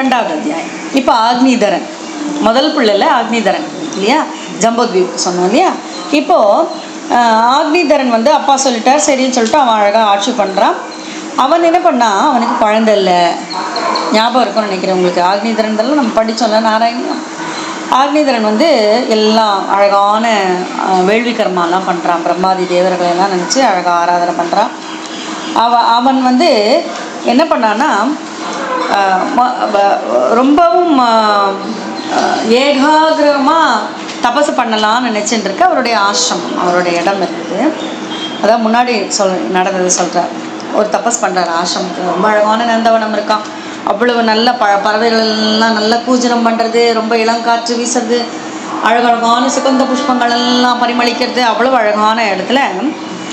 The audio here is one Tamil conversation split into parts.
ரெண்டாவது அத்தியாயம். இப்போ ஆக்னிதரன். முதல் பிள்ளைல ஆக்னிதரன் இல்லையா? ஜம்பத்வீப் சொன்னோம் இல்லையா? இப்போது ஆக்னிதரன் வந்து அப்பா சொல்லிட்டார் சரின்னு சொல்லிட்டு அவன் அழகாக ஆட்சி பண்ணுறான் அவன் என்ன பண்ணான் அவனுக்கு குழந்தை இல்லை. ஞாபகம் இருக்கும்னு நினைக்கிறேன் உங்களுக்கு. ஆக்னிதரன் தான் நம்ம படித்தோம்ல நாராயணியம் ஆக்னிதரன் வந்து எல்லாம் அழகான வேள்விக்கர்மாலாம் வேள்வி கர்மாலாம் பண்ணுறான் பிரம்மாதி தேவர்களை எல்லாம் நினச்சி அழகாக ஆராதனை பண்ணுறான் அவ அவன் வந்து என்ன பண்ணான்னா ரொம்பவும் ஏகாகிரமாக தபசு பண்ணலாம்னு நினச்சிட்டு இருக்க அவருடைய ஆசிரமம் அவருடைய இடம் இருக்குது. அதான் முன்னாடி சொல் நடந்தது சொல்கிறார் ஒரு தபஸ் பண்ணுறாரு ஆசிரமத்தில். ரொம்ப அழகான நந்தவனம் இருக்கான் அவ்வளவு நல்ல ப பறவைகள்லாம் நல்ல பூஜனம் பண்ணுறது ரொம்ப இளங்காற்று வீசுறது அழகழகான சுகந்த புஷ்பங்கள் எல்லாம் பரிமளிக்கிறது. அவ்வளோ அழகான இடத்துல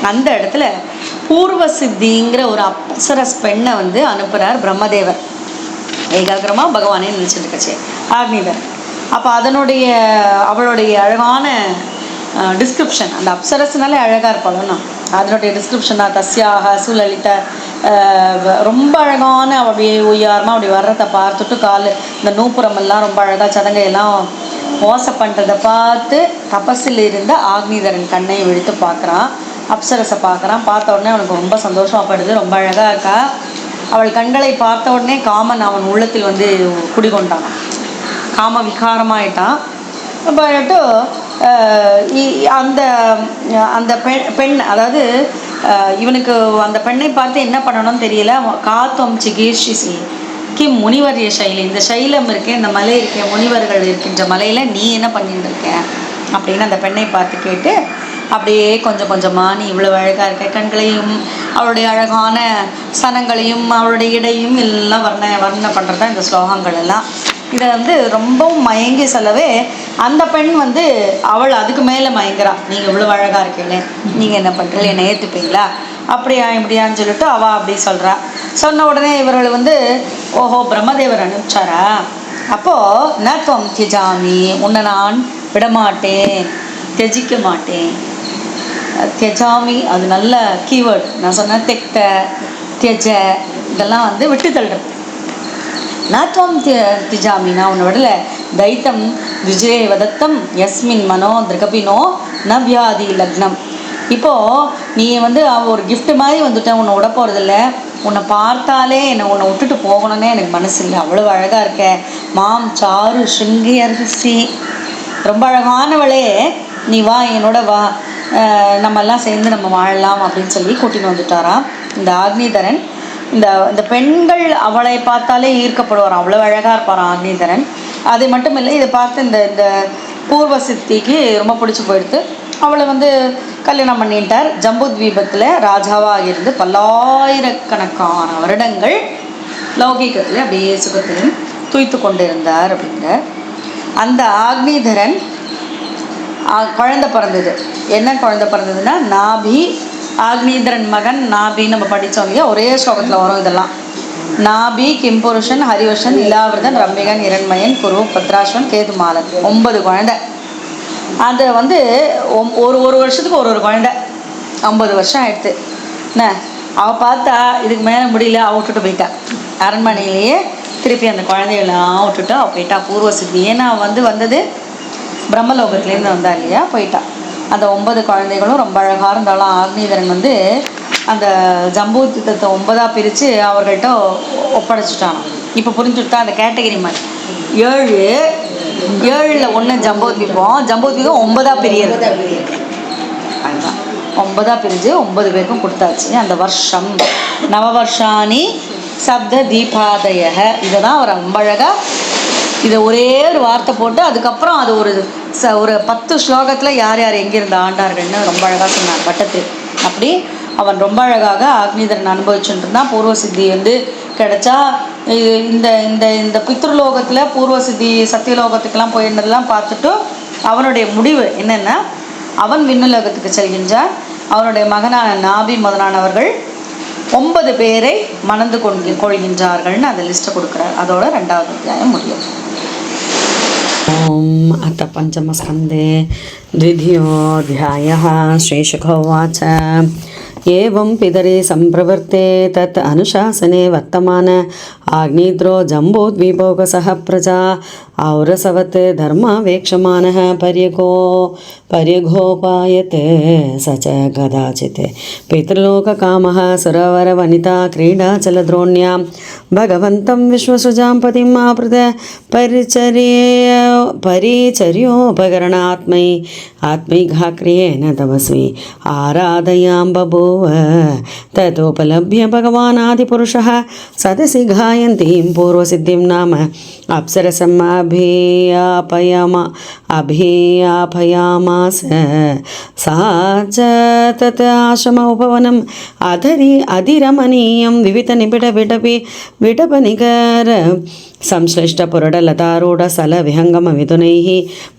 அந்த இடத்துல பூர்வ சித்திங்கிற ஒரு அப்சரஸ் பெண்ணை வந்து அனுப்புகிறார் பிரம்மதேவர். ஏகாகிரமாக பகவானே நினச்சிட்டு இருக்கச்சே ஆக்னிதர் அப்போ அதனுடைய அவளுடைய அழகான டிஸ்கிரிப்ஷன் அந்த அப்சரஸ்னாலே அழகாக இருப்பாளுன்னா அதனுடைய டிஸ்கிரிப்ஷன் தான் தஸ்யாக சுலலித வ- ரொம்ப அழகான அப்படியே உயரமாக அப்படி வர்றதை பார்த்துட்டு கால் இந்த நூப்புறமெல்லாம் ரொம்ப அழகாக சதங்கையெல்லாம் மோசம் பண்ணுறதை பார்த்து தபஸில் இருந்த ஆக்னிதரன் கண்ணை விழித்து பார்க்குறான். அப்சரஸை பார்க்குறான். பார்த்த உடனே அவனுக்கு ரொம்ப சந்தோஷமாப்படுது ரொம்ப அழகாக இருக்கா. அவள் கண்களை பார்த்த உடனே காமன் அவன் உள்ளத்தில் வந்து குடிகொண்டான். காம விகாரமாயிட்டான். பட்டு இ- அந்த அந்த பெண் பெண் அதாவது இவனுக்கு அந்த பெண்ணை பார்த்து என்ன பண்ணணும்னு தெரியல. காத்தோம் சிகிர்ஷிசி கிம் முனிவரிய சைலி. இந்த சைலம் இருக்கேன் இந்த மலை இருக்கேன் முனிவர்கள் இருக்கின்ற மலையில் நீ என்ன பண்ணிட்டு இருக்க அப்படின்னு அந்த பெண்ணை பார்த்து கேட்டு அப்படியே கொஞ்சம் கொஞ்சமாக நீ இவ்வளோ அழகாக இருக்க. கண்களையும் அவளுடைய அழகான சனங்களையும் அவளுடைய இடையும் எல்லாம் வர்ண வர்ணனை பண்ணுறது தான் இந்த ஸ்லோகங்கள் எல்லாம். இதை வந்து ரொம்பவும் மயங்கி செலவே அந்த பெண் வந்து அவள் அதுக்கு மேலே மயங்குறா. நீங்கள் இவ்வளோ அழகாக இருக்கீங்களே நீங்கள் என்ன பண்ணுறீங்க என்னை ஏற்றுப்பீங்களா அப்படியா இப்படியான்னு சொல்லிட்டு அவள் அப்படி சொல்கிறா சொன்ன உடனே இவர்கள் வந்து ஓஹோ பிரம்மதேவர் அனுப்பிச்சாரா? அப்போது ந துவம் திஜாமி. உன்னை நான் விடமாட்டேன். தியஜிக்க மாட்டேன். தியஜாமி அது நல்ல கீவேர்ட் நான் சொன்னேன் தெக்த தியஜ இதெல்லாம் வந்து விட்டு தள்ளுறது நாத்வம் திஜாமி நான் உன்னை விடல. தைத்தம் விஜய வதத்தம் யஸ்மின் மனோ திருகபினோ நவ்யாதி லக்னம். இப்போது நீ வந்து ஒரு கிஃப்ட் மாதிரி வந்துட்டேன் உன்னை விட போகிறதில்ல உன்னை பார்த்தாலே என்னை உன்னை விட்டுட்டு போகணுன்னே எனக்கு மனசு இல்லை அவ்வளோ அழகாக இருக்க. மாம் சாரு ஸ்ருங்கி அரிசி. ரொம்ப அழகானவளே. நீ வா என்னோட வா. நம்மெல்லாம் நம்ம எல்லாம் சேர்ந்து நம்ம வாழலாம் அப்படின்னு சொல்லி கூட்டின்னு வந்துட்டாராம் இந்த ஆக்னிதரன். இந்த இந்த பெண்கள் அவளை பார்த்தாலே ஈர்க்கப்படுவாராம் அவ்வளோ அழகாக இருப்பாராம் ஆக்னிதரன். அது மட்டும் இல்லை இதை பார்த்து இந்த இந்த பூர்வ சித்திக்கு ரொம்ப பிடிச்சி போயிடுது அவளை வந்து கல்யாணம் பண்ணிட்டார். ஜம்புத்வீபத்தில் ராஜாவாக இருந்து பல்லாயிரக்கணக்கான வருடங்கள் லௌகீகத்தில் அப்படியே சுகத்திலும் துய்த்து கொண்டிருந்தார் அப்படிங்கிற அந்த ஆக்னிதரன் குழந்த பிறந்தது. என்ன குழந்த பிறந்ததுன்னா நாபி ஆக்னீந்திரன் மகன் நாபின்னு நம்ம படித்தோம் இல்லையா? ஒரே ஸ்லோகத்தில் வரும் இதெல்லாம். நாபி கிம்புருஷன் ஹரிவர்ஷன் இலாவிரதன் ரம்பிகன் இரண்மயன் குரு பத்ராஸ்வன் கேதுமாலன். ஒன்பது குழந்தை. அது வந்து ஒம்- ஒரு ஒரு வருஷத்துக்கு ஒரு ஒரு குழந்தை. ஐம்பது வருஷம் ஆயிடுத்து. என்ன? அவள் பார்த்தா இதுக்கு மேலே முடியல அவ விட்டுட்டு போயிட்டா. அரண்மனையிலேயே திருப்பி அந்த குழந்தைகளெல்லாம் விட்டுட்டு அவள் போயிட்டா. பூர்வ சித்தி ஏன்னா வந்து வந்தது பிரம்மலோகத்துலேருந்து வந்தா இல்லையா? போயிட்டா. அந்த ஒன்பது குழந்தைகளும் ரொம்ப அழகாக இருந்தாலும் ஆக்னீதரன் வந்து அந்த ஜம்பூத்தித்தத்தை ஒன்பதாக பிரித்து அவர்கள்ட்ட ஒப்படைச்சிட்டான். இப்போ புரிஞ்சுட்டா அந்த கேட்டகரி மாதிரி. ஏழு ஏழில் ஒன்று ஜம்போத்வீபம் ஜம்போத்வீபம் ஒன்பதாக பிரியது அதுதான். ஒன்பதாக பிரிஞ்சு ஒன்பது பேருக்கும் கொடுத்தாச்சு. அந்த வருஷம். நவவர்ஷாணி சப்த தீபாதய இதை தான் அவர் ரொம்ப அழகாக இதை ஒரே ஒரு வார்த்தை போட்டு அதுக்கப்புறம் அது ஒரு ச ஒரு பத்து ஸ்லோகத்தில் யார் யார் எங்கிருந்து ஆண்டார்கள்னு ரொம்ப அழகாக சொன்னார் பட்டத்து. அப்படி அவன் ரொம்ப அழகாக அக்னிதரன் அனுபவிச்சுட்டு இருந்தான் பூர்வ சித்தி வந்து கிடைச்சா இந்த இந்த இந்த பித்ருலோகத்தில் பூர்வ சித்தி சத்தியலோகத்துக்கெல்லாம் போயிருந்ததெல்லாம் பார்த்துட்டு அவனுடைய முடிவு என்னென்னா அவன் விண்ணுலோகத்துக்கு செல்கின்றான். அவனுடைய மகனான நாபி முதலானவர்கள் ஒன்பது பேரை மணந்து கொண்டு கொள்கின்றார்கள்னு அந்த லிஸ்ட்டை கொடுக்குறார் அதோட ரெண்டாவது அத்தியாயம் முடியும் ॐ अथ पञ्चमस्कन्धे द्वितीयोऽध्यायः श्रीशुखोवाच एवं पितरे सम्प्रवर्ते तत् अनुशासने वर्तमान आग्नेत्रो जम्बूद्वीपौकसः प्रजा औरसवत् धर्मावेक्षमाणः पर्यगो पर्यघोपायते, स च कदाचित्। पितृलोककामः सुरवरवनिता क्रीडाचलद्रोण्यां भगवन्तं विश्वसृजां पतिम् आपृत परिचर्य परिचर्योपकरणात्मै आत्मैघाक्रियेण तपस्वी आराधयां बभूव ततोपलभ्य भगवानादिपुरुषः, सदसि गायन्तीं पूर्वसिद्धिं नाम अप्सरसम् अभियापयाम। अभियापयामास सा च तत् आश्रम उपवनम् अधरि अधिरमणीयं विविधनिबिडविडपि विटपनिकर संश्लिष्टपुरडलतारूढसलविहङ्गममिथुनैः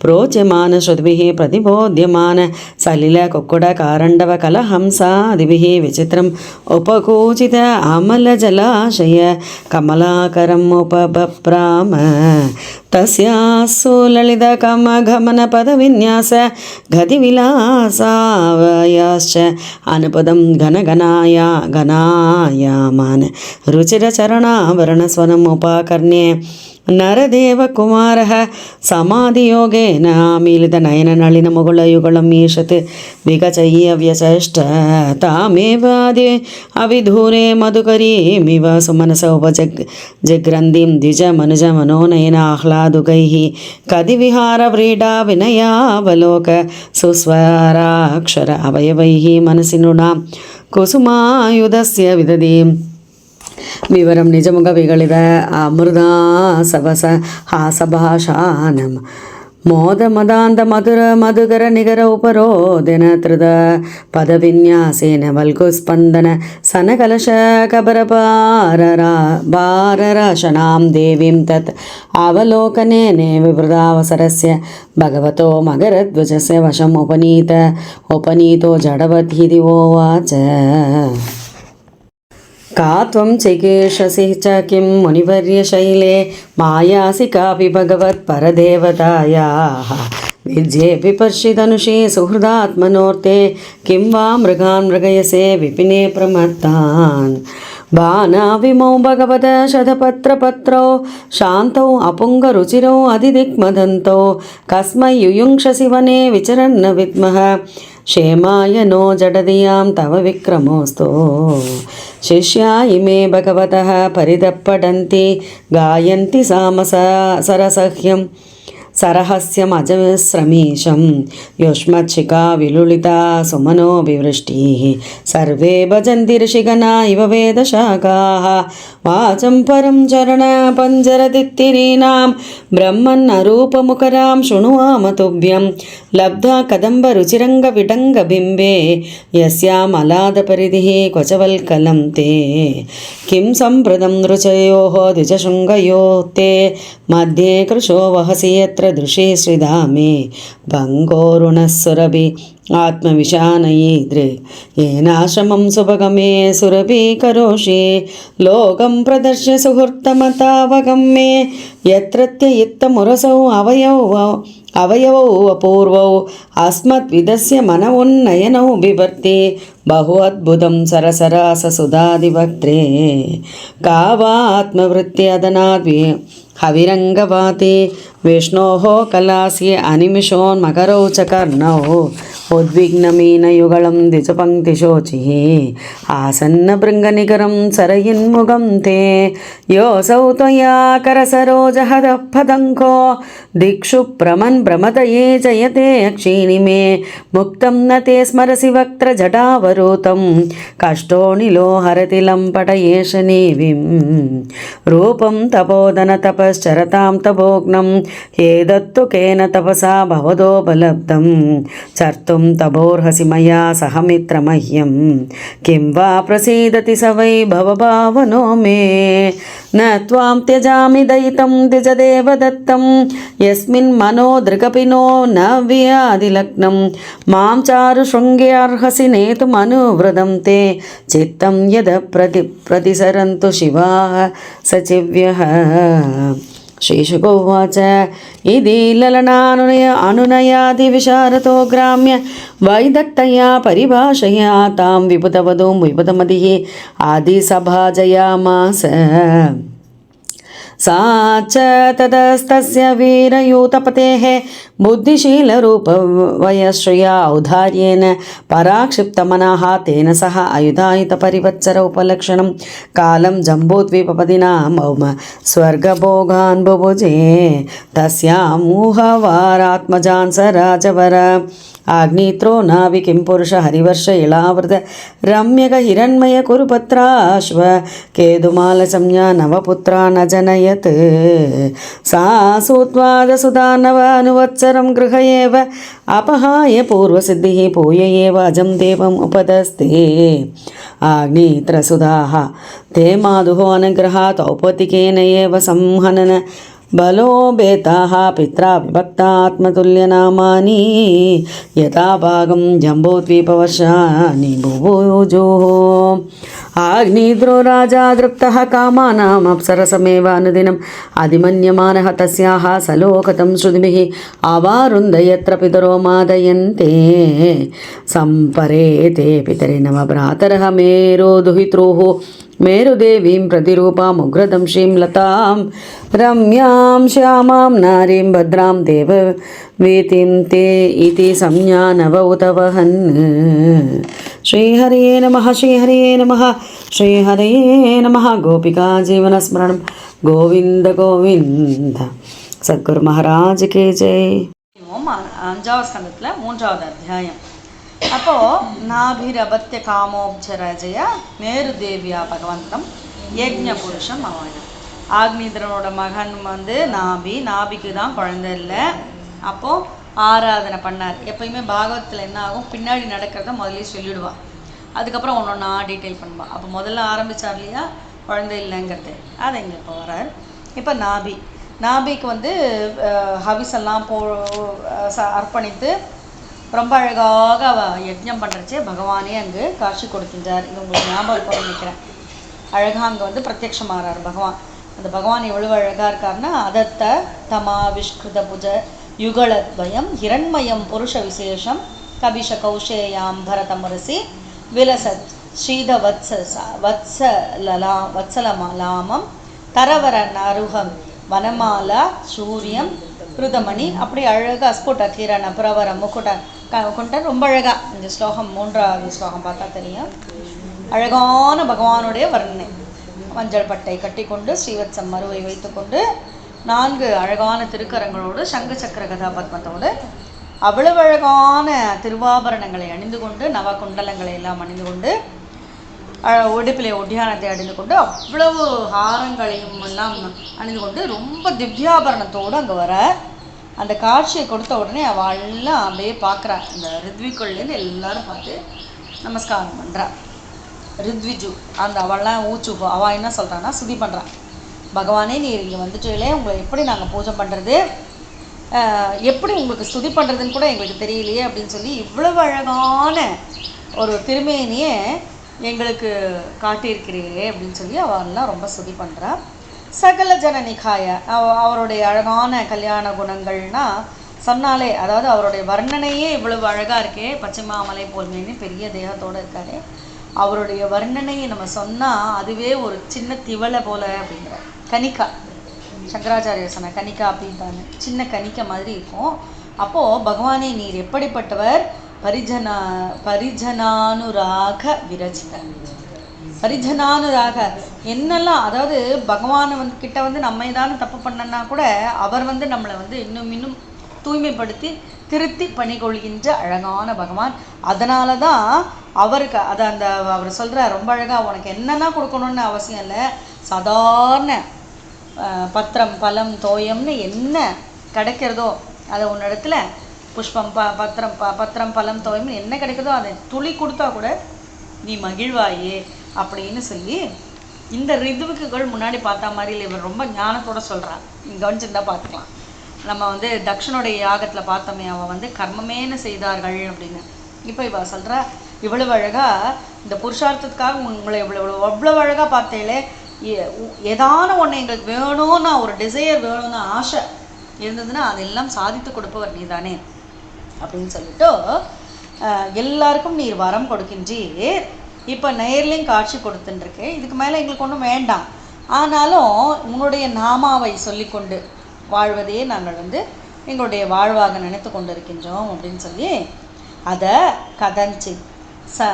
प्रोच्यमानश्रुतिभिः प्रतिबोध्यमान सलिलकुक्कुडकारण्डवकलहंसादिभिः विचित्रम् उपकूचित अमलजलाशय कमलाकरम् उपबप्राम तस्यासु ललितकमगमनपदविन्यास गतिविलासावयाश्च अनुपदं घनघनाया घनायामान् रुचिरचरणाभरणस्वनमुपाकर्ण्ये नरदेवकुमारः समाधियोगेन मीलितनयननलिनमुकुलयुगलम् ईषत् विकचय्यव्यचष्ट तामेवादि अविधूरे मधुकरीमिव सुमनस उपजग् जग्रन्थिं द्विजमनुजमनोनयन आह्लादुकैः कदिविहारव्रीडा विनयावलोक सुस्वराक्षर अवयवैः मनसि नृणां कुसुमायुधस्य विदधीम् వివరం నిజముగా విగళిద అమృదాసవస హాసభాషానం మోద మదాంత మధుర మధుకర నిగర ఉపరోదిన త్రిద పద విన్యాసేన వల్గు స్పందన సనకలశ కబరపారరా భారరాశనాం దేవీం తత్ అవలోకనే వివృదావసరస్య భగవతో మగరధ్వజస్య వశం ఉపనీత ఉపనీతో జడవత్ ఇది ఓవాచ का त्वं चिकीर्षसि च किं मुनिवर्यशैले मायासि कापि भगवत्परदेवतायाः विद्ये विपर्षितनुषे सुहृदात्मनोर्ते किं वा मृगान् मृगयसे विपिने प्रमत्तान् बाणाविमौ भगवत शतपत्रपत्रौ शान्तौ अपुङ्गरुचिरौ अधिदिक्मदन्तौ कस्मै युयुङ्क्षसि वने विचरन्न विद्मः क्षेमाय नो जडधियां तव विक्रमोऽस्तु शिष्या इमे भगवतः परिदप्पडन्ति गायन्ति सामस सरहस्यमजस्रमीशं युष्मच्छिका विलुलिता सुमनो विवृष्टिः। सर्वे भजन्ति ऋषिगणा इव वेदशाखाः। वाचं परं चरणपञ्जरदित्तिरीणां ब्रह्मन्नरूपमुखरां शृणुवाम तुभ्यं लब्धा कदम्बरुचिरङ्गविडङ्गबिम्बे यस्यामलादपरिधिः क्वचवल्कलं ते। किं सम्प्रदं रुचयोः द्विजशृङ्गयोः ते। मध्ये कृशो वहसि यत्र दृशे श्रीधामे भङ्गोरुणः सुरभि आत्मविशानयीद्रे येनाश्रमं सुभगमे सुरभीकरोषि लोकं प्रदर्श्य सुहृत्तमतावगम्ये यत्रत्य इत्थमुरसौ अवयवौ अवयवौ अपूर्वौ अस्मद्विदस्य मनवोन्नयनौ बिभर्ति बहु अद्भुतं सरसराससुधादिवक्त्रे का वा आत्मवृत्त्यदनाद्वि हविरङ्गवाते विष्णोः कलास्य अनिमिषोन्मकरौ च कर्णौ ఉద్విగ్నమీన యుగళం దిశపంక్తిశోచి ఆసన్న భృంగనికరం సరయిన్ముగం తే. యోసౌ త్వయా కరసరోజహద పదంకో. దిక్షు ప్రమన్ భ్రమతయే జయతే క్షీణి మే. ముక్తం నతే స్మరసి వక్త్ర జటావరూతం. కష్టోణిలో హరతి లంపట ఏషనీవిం రూపం తపోదన తపశ్చరతాం తపోగ్నం. ఏదత్తు కేన తపసా భవదోపలబ్ధం చర్తుం मया सह मित्रमह्यं किं वा प्रसीदति स वै भवभावनो मे न त्वां त्यजामि दयितं द्विजदेव दत्तं यस्मिन् मनो दृगपिनो न व्याधिलग्नं मां चारु शृङ्ग्यार्हसि नेतुमनुवृदं ते चित्तं यद प्रति प्रतिसरन्तु शिवाः सचिव्यः श्रीशुकोवाच इति ललनानुनय अनुनयादिविशारतो ग्राम्य वैदत्तया परिभाषया तां विपुतवधूं विपुतमतिः आदिसभाजयामास सा च ततस्तस्य वीरयूतपतेः बुद्धिशीलरूपवयश्रया औदार्येण पराक्षिप्तमनाः तेन सह अयुधायुतपरिवत्सर उपलक्षणं कालं जम्बूद्वीपपदिनां मम स्वर्गभोगान् बुभुजे तस्यामूहवारात्मजान् स राजवर आग्नित्रो नाभि किं पुरुष हरिवर्ष इलावृत रम्यक हिरण्मय कुरुपत्राश्व केदुमालसंज्ञा नवपुत्रा न जनयत् सा सूत्वादसुधा नव अनुवत्सरं गृह एव अपहाय पूर्वसिद्धिः पूय एव अजं देवम् उपदस्ते आग्नेत्रसुधाः ते माधुः अनुग्रहात् औपतिकेन एव संहनन బలోబేతాహ పిత్రా విభక్తాత్మతుల్యనామాని యథాభాగం జంబోద్వీపవర్షాని భుభూజో. ఆగ్నిద్రో రాజా దృప్త కామానాప్సరసమేవ అనుదినం అధిమన్యమాన తస్యాహ సలోకతం శృతిభిః అవారుందయత్ర పితరో మాదయంతే సంపరే తే పితరి నమ భ్రాతరహ మేరో దుహిత్రోః. भ्रातरः मेरो दुहित्रोः मेरुदेवीं प्रतिरूपामुग्रदंशीं लतां रम्यां श्यामां नारीं भद्रां देववीतिं ते इति संज्ञा नव उत वहन् श्रीहरये नमः श्रीहरये नमः श्रीहरये नमः गोपिका जीवनस्मरणं गोविन्द गोविन्द सद्गुरु महाराज के जय ஓம் அ- அஞ்சாவது ஸ்கந்தத்தில் மூன்றாவது அத்தியாயம் அப்போது நாபிரபத்திய காமோப்சரஜய மேரு தேவியா பகவந்தம் யஜ்ஞ புருஷம் அவன். ஆக்னிதரனோட மகன் வந்து நாபி. நாபிக்கு தான் குழந்தை இல்லை. அப்போது ஆராதனை பண்ணார். எப்பயுமே பாகவத்தில் என்ன ஆகும்? பின்னாடி நடக்கிறத முதல்ல சொல்லிவிடுவான் அதுக்கப்புறம் ஒன்று ஒன்றா டீட்டெயில் பண்ணுவான் அப்போ முதல்ல ஆரம்பிச்சார் இல்லையா? குழந்தை இல்லைங்கிறது. அதை இங்கே இப்போ வரார் இப்போ நாபி. நாபிக்கு வந்து ஹவிஸ் எல்லாம் போ அர்ப்பணித்து ரொம்ப அழகாக அவ யஜ்ஞம் பண்ணுறச்சே பகவானே அங்கு காட்சி கொடுக்கின்றார். இது உங்களுக்கு ஞாபகம் இருக்கும்னு நினைக்கிறேன். அழகாக அங்கே வந்து பிரத்யக்ஷமாகிறார் பகவான். அந்த பகவான் எவ்வளவு அழகாக இருக்காருன்னா அதத்த தமா விஷ்கிருத புஜ யுகலத்வயம் ஹிரண்மயம் புருஷ விசேஷம் கபிஷ கௌஷேயாம் பரதமரசி விலசத் ஸ்ரீத வத்ச வத்சலலா லாமம் தரவர நருகம் வனமாலா சூரியம் ருதமணி அப்படி அழகாக ஸ்போட்டா கிரண பிரவர முக்குட க- கொண்ட ரொம்ப அழகா இந்த ஸ்லோகம் மூன்றாவது ஸ்லோகம் பார்த்தா தெரியும். அழகான பகவானுடைய வர்ணனை. மஞ்சள் பட்டை கட்டிக்கொண்டு ஸ்ரீவத்சம் மருவை வைத்துக்கொண்டு நான்கு அழகான திருக்கரங்களோடு சங்கு சக்கர கதாபத்மத்தோடு அவ்வளவு அழகான திருவாபரணங்களை அணிந்து கொண்டு நவ குண்டலங்களை எல்லாம் அணிந்து கொண்டு உடுப்பிலே ஒட்டியானத்தை அணிந்து கொண்டு அவ்வளவு ஹாரங்களையும் எல்லாம் அணிந்து கொண்டு ரொம்ப திவ்யாபரணத்தோடு அங்கே வர அந்த காட்சியை கொடுத்த உடனே அவள் எல்லாம் அப்படியே பார்க்குறா இந்த ரித்விக்குள்ளேருந்து எல்லாரும் பார்த்து நமஸ்காரம் பண்ணுறா ரித்விஜு அந்த அவள்லாம் ஊச்சு அவள் என்ன சொல்கிறான்னா சுதி பண்ணுறான் பகவானே நீர் இங்கே வந்துட்டீங்களே உங்களை எப்படி நாங்கள் பூஜை பண்ணுறது எப்படி உங்களுக்கு ஸ்துதி பண்ணுறதுன்னு கூட எங்களுக்கு தெரியலையே அப்படின்னு சொல்லி இவ்வளவு அழகான ஒரு திருமேனியை எங்களுக்கு காட்டியிருக்கிறீரே அப்படின்னு சொல்லி அவள்லாம் ரொம்ப சுதி பண்ணுறா சகல ஜனனிகாய அவ- அவருடைய அழகான கல்யாண குணங்கள்னா சொன்னாலே அதாவது அவருடைய வர்ணனையே இவ்வளவு அழகாக இருக்கே பச்சைமாமலை போல்மேனு பெரிய தேகத்தோடு இருக்காரு அவருடைய வர்ணனையை நம்ம சொன்னால் அதுவே ஒரு சின்ன திவலை போல அப்படிங்கிற கனிக்கா. சங்கராச்சாரிய சொன்ன கனிக்கா அப்படின்றாங்க. சின்ன கனிக்கா மாதிரி இருக்கும். அப்போது பகவானே நீர் எப்படிப்பட்டவர்? பரிஜனா பரிஜனானுராக விரஜித பரிஜனானுராக என்னெல்லாம் அதாவது பகவான் வந்து கிட்ட வந்து நம்ம ஏதாவது தப்பு பண்ணனா கூட அவர் வந்து நம்மளை வந்து இன்னும் இன்னும் தூய்மைப்படுத்தி திருத்தி பணிகொள்கின்ற அழகான பகவான். அதனால தான் அவருக்கு அதை அந்த அவர் சொல்கிறார் ரொம்ப அழகாக உனக்கு என்னென்ன கொடுக்கணும்னு அவசியம் இல்லை. சாதாரண பத்திரம் பழம் தோயம்னு என்ன கிடைக்கிறதோ அதை உன்னிடத்துல புஷ்பம் ப பத்திரம் ப பத்திரம் பழம் துவையும் என்ன கிடைக்குதோ அதை துளி கொடுத்தா கூட நீ மகிழ்வாயே அப்படின்னு சொல்லி இந்த ரிதுவுக்குகள் முன்னாடி பார்த்த மாதிரி இல்லை இவர் ரொம்ப ஞானத்தோட சொல்கிறான் நீங்கள் கவனிச்சிருந்தா பார்த்துக்கலாம். நம்ம வந்து தக்ஷனுடைய யாகத்தில் பார்த்தோமே அவன் வந்து கர்மமேன செய்தார்கள் அப்படின்னு. இப்போ இவ சொல்கிறா இவ்வளவு அழகாக இந்த புருஷார்த்தத்துக்காக உங்களை இவ்வளோ அவ்வளோ அழகாக பார்த்தேலே எ- உ- ஏதான ஒன்று எங்களுக்கு வேணும்னா ஒரு டிசையர் வேணும்னு ஆசை இருந்ததுன்னா அதெல்லாம் சாதித்து கொடுப்பவர் நீதானே. அப்படின்னு சொல்லிட்டு எல்லாருக்கும் நீர் வரம் கொடுக்கின்றீர். இப்போ நேர்லேயும் காட்சி கொடுத்துட்டுருக்கு இதுக்கு மேலே எங்களுக்கு ஒன்றும் வேண்டாம். ஆனாலும் உன்னுடைய நாமாவை சொல்லிக்கொண்டு வாழ்வதையே நாங்கள் வந்து எங்களுடைய வாழ்வாக நினைத்து கொண்டிருக்கின்றோம் அப்படின்னு சொல்லி அதை கதஞ்சித் ச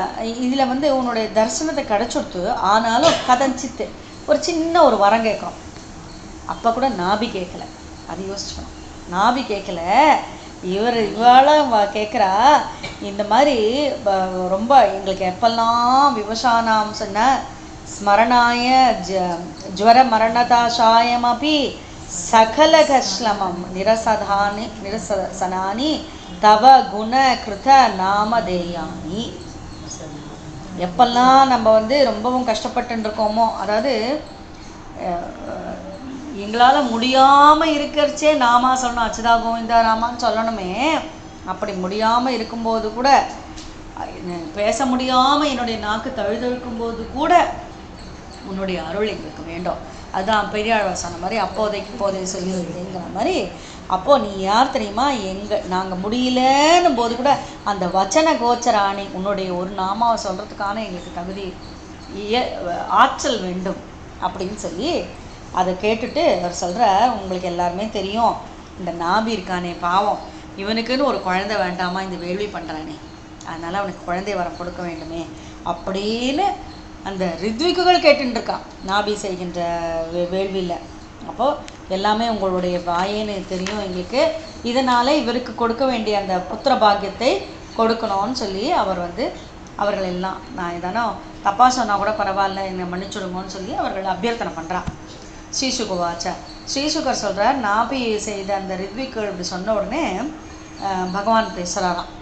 இதில் வந்து உன்னுடைய தரிசனத்தை கிடச்சுடுத்து ஆனாலும் கதஞ்சித்து ஒரு சின்ன ஒரு வரம் கேட்குறோம். அப்போ கூட நாபி கேட்கல. அது யோசிச்சுக்கணும். நாபி கேட்கல. இவர் இவாள கேட்குறா இந்த மாதிரி ரொம்ப எங்களுக்கு எப்பெல்லாம் விவசானாம் சொன்ன ஸ்மரணாய ஜ ஜுவர மரணதாஷாயமபி சகலகஸ்லமம் நிரசதானி நிரசனானி தவ குண கிருத நாமதேயானி. எப்பெல்லாம் நம்ம வந்து ரொம்பவும் கஷ்டப்பட்டு இருக்கோமோ அதாவது எங்களால் முடியாமல் இருக்கிறச்சே நாமா சொல்லணும் அச்சுதா கோவிந்தா ராமான்னு சொல்லணுமே. அப்படி முடியாமல் இருக்கும்போது கூட பேச முடியாமல் என்னுடைய நாக்கு தழுதழுக்கும் போது கூட உன்னுடைய அருள் எங்களுக்கு வேண்டும். அதுதான் பெரியாழ்வார் சொன்ன மாதிரி அப்போதைக்கு இப்போதைய சொல்லியிருந்தேங்கிற மாதிரி அப்போது நீ யார் தெரியுமா எங்கள் நாங்கள் முடியலன்னும் போது கூட அந்த வச்சன கோச்சராணி உன்னுடைய ஒரு நாமாவை சொல்கிறதுக்கான எங்களுக்கு தகுதி இய- ஆற்றல் வேண்டும் அப்படின்னு சொல்லி அதை கேட்டுட்டு அவர் சொல்கிறார் உங்களுக்கு எல்லாருமே தெரியும் இந்த நாபி இருக்கானே பாவம். இவனுக்குன்னு ஒரு குழந்தை வேண்டாமா? இந்த வேள்வி பண்ணுறானே அதனால் அவனுக்கு குழந்தை வரம் கொடுக்க வேண்டுமே. அப்படின்னு அந்த ரித்விக்குகள் கேட்டுருக்கான் நாபி செய்கின்ற வே- வேள்வியில். அப்போது எல்லாமே உங்களுடைய வாயேன்னு தெரியும் எங்களுக்கு. இதனால் இவருக்கு கொடுக்க வேண்டிய அந்த புத்திர பாக்கியத்தை கொடுக்கணும்னு சொல்லி அவர் வந்து அவர்கள் எல்லாம் நான் எதானோ தப்பாக சொன்னால் கூட பரவாயில்ல என்னை மன்னிச்சுடுங்கன்னு சொல்லி அவர்கள் அபியர்த்தனை பண்ணுறான் ஸ்ரீசுகுவாச்சா ஸ்ரீசுகர் சொல்கிறார் நாபி செய்த அந்த ரித்விக்கு இப்படி சொன்ன உடனே பகவான் பேசுகிறாராம்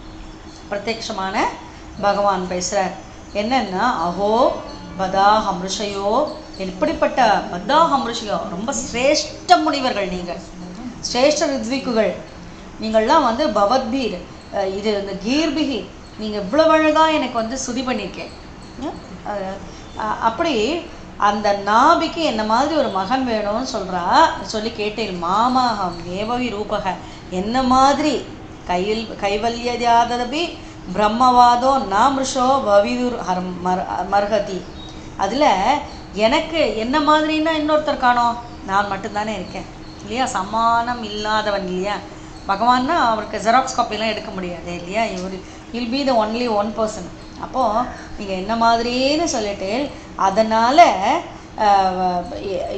பிரத்யக்ஷமான பகவான் பேசுகிறார் என்னென்னா அஹோ பதாக மிருஷயோ எப்படிப்பட்ட பதாக மிருஷயோ ரொம்ப சிரேஷ்ட முனிவர்கள் நீங்கள். சிரேஷ்ட ரித்விக்குகள். நீங்கள்லாம் வந்து பவத்பீர் இது இந்த கீர்பிகி. நீங்கள் இவ்வளோ அழகாக எனக்கு வந்து சுதி பண்ணியிருக்கேன். அப்படி அந்த நாபிக்கு என்ன மாதிரி ஒரு மகன் வேணும்னு சொல்கிறா சொல்லி கேட்டேன் மாமாகம் ஏவவி ரூபக. என்ன மாதிரி? கையில் கைவல்யதாதபி பிரம்மவாதோ நாமிருஷோ பவிதுர் ஹர் மர் மர்ஹதி. அதில் எனக்கு என்ன மாதிரின்னா இன்னொருத்தர் காணோம். நான் மட்டும்தானே இருக்கேன். இல்லையா? சமானம் இல்லாதவன் இல்லையா? பகவான்னா அவருக்கு ஜெராக்ஸ் காப்பிலாம் எடுக்க முடியாது இல்லையா? இவர் will be the only one person அப்போது நீங்கள் என்ன மாதிரின்னு சொல்லிட்டு அதனால்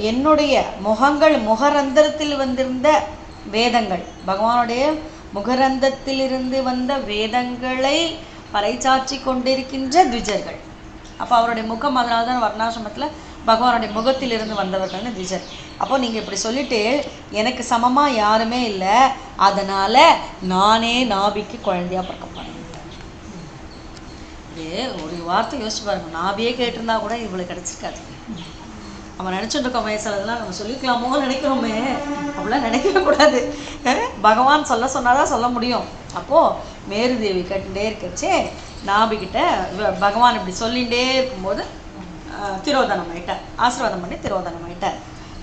என்னுடைய முகங்கள் முகரந்தரத்தில் வந்திருந்த வேதங்கள் பகவானுடைய முகரந்தத்திலிருந்து வந்த வேதங்களை பறைச்சாற்றி கொண்டிருக்கின்ற த்விஜர்கள். அப்போ அவருடைய முகம் அதனால தான் வர்ணாசிரமத்தில் பகவானுடைய முகத்திலிருந்து வந்தவர்கள்னு திஜர் அப்போ நீங்கள் இப்படி சொல்லிட்டு எனக்கு சமமாக யாருமே இல்லை அதனால் நானே நாபிக்கு குழந்தையா பிறக்க இது ஒரு வார்த்தை யோசிச்சு பாருங்க. நாபியே கேட்டிருந்தா கூட இவ்வளோ கிடச்சிருக்காது நம்ம நினச்சிட்டு இருக்கோம் வயசுலலாம் நம்ம சொல்லிக்கலாமோ நினைக்கிறோமே. அப்படிலாம் நினைக்கவே கூடாது. பகவான் சொல்ல சொன்னாதான் சொல்ல முடியும். அப்போது மேரு தேவி கேட்டுட்டே இருக்கச்சே நாபிக்கிட்ட பகவான் இப்படி சொல்லிகிட்டே இருக்கும்போது திரோதனம் ஆயிட்டார். ஆசீர்வாதம் பண்ணி திரோதனம் ஆயிட்டார்.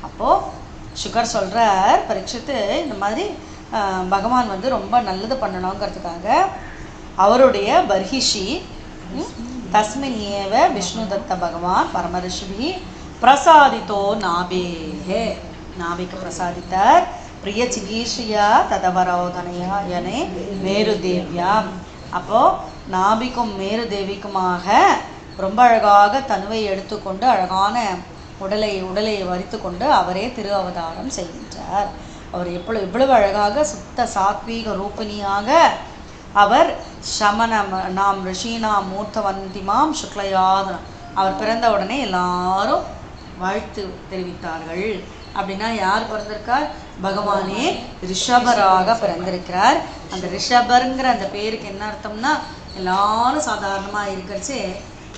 அப்போது சுகர் சொல்கிறார் பரீட்சித்து இந்த மாதிரி பகவான் வந்து ரொம்ப நல்லது பண்ணணுங்கிறதுக்காக அவருடைய பர்ஹிஷி தஸ்மின் ஏவ விஷ்ணு தத்த பகவான் பரமரிஷிபி பிரசாதித்தோ நாபேகே. நாபிக்கு பிரசாதித்தார். பிரிய சிகீஷியா ததவரோதனையா என மேரு தேவியாம் அப்போ நாபிக்கும் மேரு தேவிக்குமாக ரொம்ப அழகாக தனுவை எடுத்துக்கொண்டு அழகான உடலை உடலை வரித்து கொண்டு அவரே திரு அவதாரம் செய்கின்றார். அவர் எவ்வளவு இவ்வளவு அழகாக சுத்த சாத்வீக ரூபிணியாக அவர் சமணம் நாம் ரிஷீனாம் மூர்த்தவந்திமாம் சுக்லயாதனம் அவர் பிறந்த உடனே எல்லாரும் வாழ்த்து தெரிவித்தார்கள். அப்படின்னா யார் பிறந்திருக்கார்? பகவானே ரிஷபராக பிறந்திருக்கிறார். அந்த ரிஷபருங்கிற அந்த பேருக்கு என்ன அர்த்தம்னா எல்லாரும் சாதாரணமாக இருக்கிறச்சு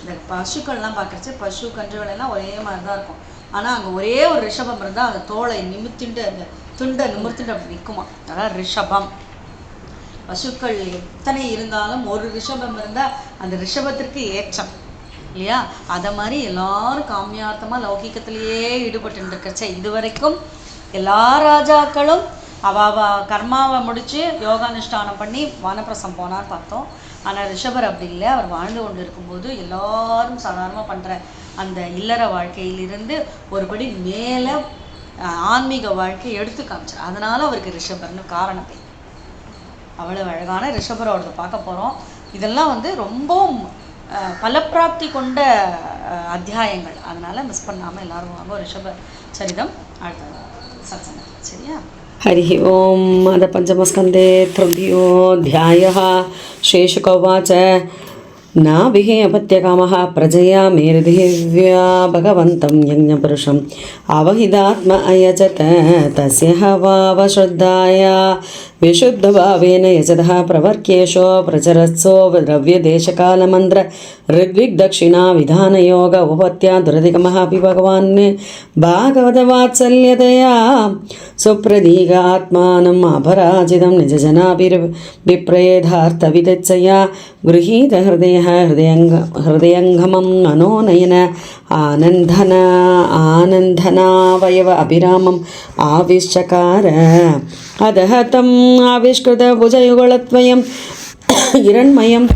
இந்த பசுக்கள்லாம் பார்க்கறச்சு பசு கன்றுகள் எல்லாம் ஒரே மாதிரி தான் இருக்கும். ஆனால் அங்கே ஒரே ஒரு ரிஷபம் இருந்தால் அந்த தோலை நிமித்திண்டு அந்த துண்டை நிமிர்த்திட்டு அப்படி நிற்குமா அதான் ரிஷபம். பசுக்கள் எத்தனை இருந்தாலும் ஒரு ரிஷபம் இருந்தால் அந்த ரிஷபத்திற்கு ஏற்றம் இல்லையா? அதை மாதிரி எல்லாரும் காமியார்த்தமாக லௌகிக்கத்திலேயே ஈடுபட்டு இருக்கச்சே இது வரைக்கும் எல்லா ராஜாக்களும் அவ கர்மாவை முடித்து யோகானுஷ்டானம் பண்ணி வானப்பிரசம் போனான்னு பார்த்தோம். ஆனால் ரிஷபர் அப்படி இல்லை. அவர் வாழ்ந்து கொண்டு இருக்கும்போது எல்லாரும் சாதாரணமாக பண்ணுற அந்த இல்லற வாழ்க்கையிலிருந்து ஒருபடி மேலே ஆன்மீக வாழ்க்கையை எடுத்து காமிச்சார். அதனால் அவருக்கு ரிஷபர்னு காரணம். பேர் அவ்வளவு அழகான ரிஷபரோடது பார்க்க போகிறோம் இதெல்லாம் வந்து ரொம்பவும் அஹ், பலப்பிராப்தி கொண்ட அஹ், அத்தியாயங்கள் அதனால மிஸ் பண்ணாமல் எல்லாரும் வாங்க ரிஷப சரிதம் அடுத்த சத்சங்கம் சரியா हरिः ॐ अथ पञ्चमस्कन्धे तृतीयोऽध्यायः शेषुक उवाच नाभिः अपत्यकामः प्रजया मेरुदिव्या भगवन्तं यज्ञपुरुषम् अवहिदात्म अयजत तस्य हवावश्रद्धाया विशुद्धभावेन यजतः प्रवर्क्येषो प्रचरत्सो द्रव्यदेशकालमन्त्र ऋग्विग्दक्षिणा विधानयोग उपपत्या दुरधिगमः अपि भगवान् भागवतवात्सल्यतया सुप्रदीगात्मानम् अपराजितं निजजनाभिर्विप्रेधार्थविदत्सया गृहीतहृदयः ஹிருதயங்க ஹிருதயங்கமம் மனோநயன ஆனந்தன ஆனந்தனாவயவ அபிராமம் ஆவிஷ்டகார அதஹதம் ஆவிஷ்கிருத புஜயுகுலத்வயம் இரண்மயம்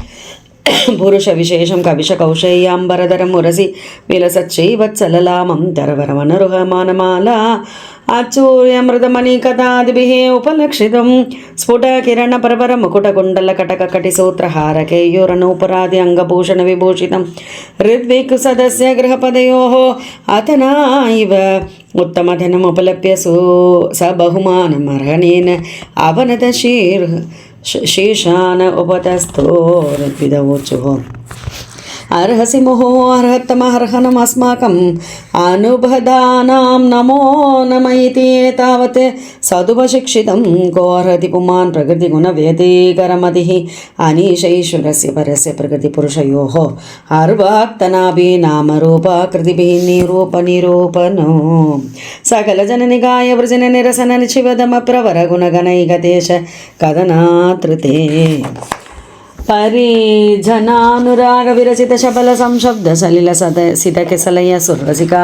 புருஷவிசேஷம் கவிஷகௌஷையாம்பரதரம் உரசி விலசச்சைவச்சலலாமம் தரவரமனருகமானமாலா ఆచూర్యమృతమణి కథాదిభిః ఉపలక్షితం స్ఫుటకిరణ పరపర ముకుటకుండల కటకకటిసూత్రహారకేయూరనూపురాది అంగభూషణ విభూషితం ఋద్విక్ సదస్య గృహపదయో అతనా ఇవ ఉత్తమధనముపలభ్య సూ స బహుమానమర్హణేన అవనతశీర్ शीर्षान उपतस्थो అర్హసి ముహో అర్హత్తమర్హనం అస్మాకం అనుభదానాం నమో నమైతి తావత్ సదుపశిక్షితం కోర్హతి పుమాన్ ప్రకృతి గుణ వ్యతీకరమతి అనీశైశ్వరస్య పరస్య ప్రకృతి పురుషయో అర్వాక్తనాభి నామరూపాకృతిభి నిరూప నిరూపను సకల జనని గాయ వృజన నిరసన నిచివదమ ప్రవర గుణగణైక కథనాతృతే कदनातृते परिजनानुरागविरचितशबलसंशब्दसलिलसत सितकेसलय सुरसिका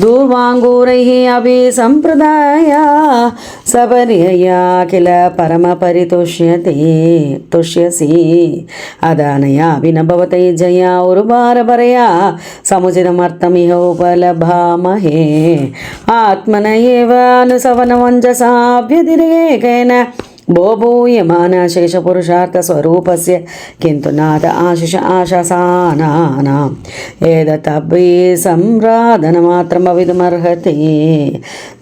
दूर्वाङ्गूरैः अपि सम्प्रदाया सपर्यया किल परमपरितुष्यते तुष्यसि अदानयापि न भवतै जया उरुभारपरया समुचितमर्थमिह उपलभामहे आत्मन एव अनुसवनमञ्जसा व्यतिरेकेन भूयमानशेषपुरुषार्थस्वरूपस्य किन्तु नाथ आशिष आशसानानाम् एतदपि संराधनमात्रमविदुमर्हति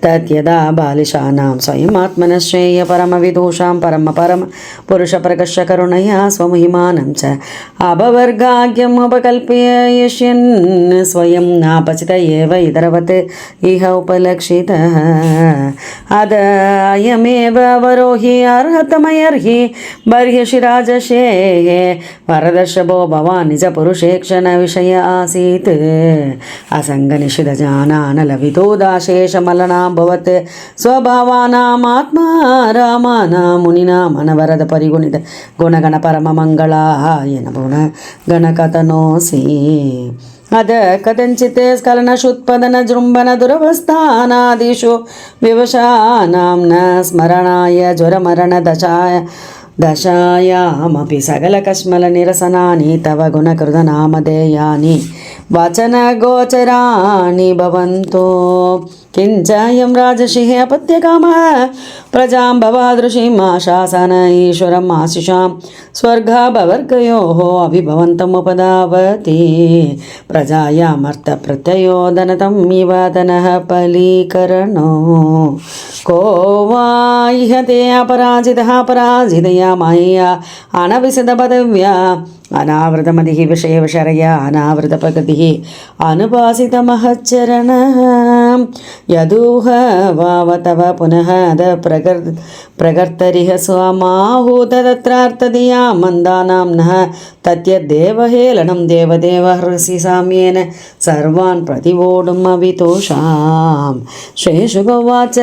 तद्यदा बालिशानां स्वयमात्मनश्रेय परमविदूषां परम परम पुरुषप्रकर्षकरुणया स्वमहिमानं च अभवर्गाग्यम् उपकल्प्य यष्यन् स्वयं नापचित एव इतरवत् इह उपलक्षितः ಅರ್ಹತಮಯರ್ಹಿ ಬರ್ಹ್ಯಶಿರಾಜಶೇಹೆ ವರದರ್ಶಭೋ ಭವಾನ್ ನಿಜ ಪುರುಷೇಕ್ಷಣ ವಿಷಯ ಆಸೀತ್ ಅಸಂಗನಿಷಿದ ಜಾನಾನ ಲಭಿತೋ ದಾಶೇಷಮಲನಾಂ ಭವತ್ ಸ್ವಭಾವಾನಾಮಾತ್ಮ ರಾಮಾನ ಮುನಿನಾಂ ಅನವರದ ಪರಿಗುಣಿತ ಗುಣಗಣ ಪರಮ ಮಂಗಳಾ ಎನ ಗುಣ ಗಣಕತನೋಸಿ अद कथञ्चित् स्खलनशुत्पदनजृम्भनदुरवस्थानादिषु विवशानां न स्मरणाय ज्वरमरणदशाय दशायामपि सकलकश्मलनिरसनानि तव गुणकृतनामधेयानि वचनगोचराणि भवन्तो किञ्चायं राजषिः अपत्यकामः प्रजां भवादृशीम् आशासन ईश्वरम् आशिषां स्वर्गाभवर्गयोः अभिभवन्तमुपधावति प्रजायामर्थप्रत्ययो धनतम् इव धनः फलीकरणो को वा इह ते अपराजितः पराजितया मायया अनविशदपदव्या अनावृतमतिः विषयविशरया अनावृतप्रकृतिः अनुपासितमहच्चरणः यदूह वाव तव पुनः द प्रकृ प्रकर्तरिह स्वमाहूत तत्रार्थधिया मन्दानां नः तत्यद्देवहेलनं देवदेव हृसि साम्येन सर्वान् प्रतिवोढुम् अवितोषां श्रेषुगोवाच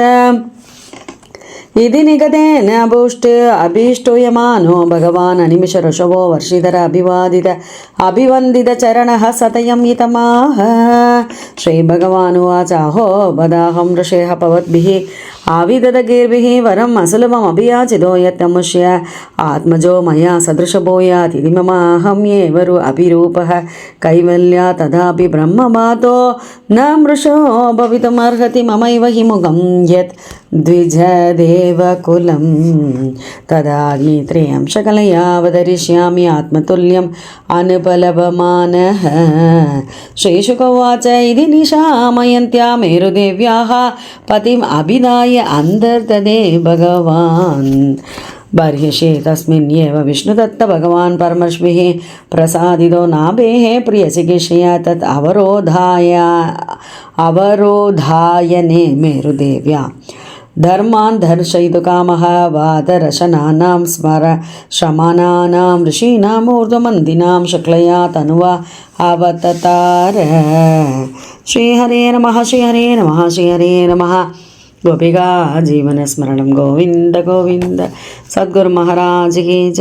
ఇది నిగదేన అభూష్ట్ అభీష్టూయమానో భగవాన్ అనిమిష ఋషభో వర్షిధర అభివాదిత అభివందిత చరణ సతయం ఇతమాహ శ్రీ భగవానువాచాహో బదాహం ఋషేహ పవద్భిః आविददगीर्भिः वरम् असुलभमभियाचितो यत्तमुष्य आत्मजो मया सदृशभो यातिथि ममाहं एव अभिरूपः। कैवल्या तदापि ब्रह्ममातो न मृषो भवितुमर्हति ममैव हि मुखं यत् द्विजदेवकुलं तदाग्नित्रयं शकलयावतरिष्यामि आत्मतुल्यम् अनुपलभमानः। श्रीशुकवाच इति निशामयन्त्या मेरुदेव्याः पतिम् अभिधाय अन्तर्ददे भगवान्। बर्हिषे तस्मिन् एव विष्णुदत्त भगवान् परमश्मिः प्रसादितो नाभेः प्रियचिकित्सया तत् अवरोधाय अवरोधायने मेरुदेव्या। धर्मान् दर्शयितुकामः वादरशनानां स्मर शमानानां ऋषीणाम् ऊर्ध्वमन्दिनां शुक्लया तनुवा अवततार। श्रीहरे नमः श्रीहरे नमः श्रीहरे नमः గోపికా జీవన స్మరణం గోవింద గోవింద. సద్గురు మహారాజ్ కీ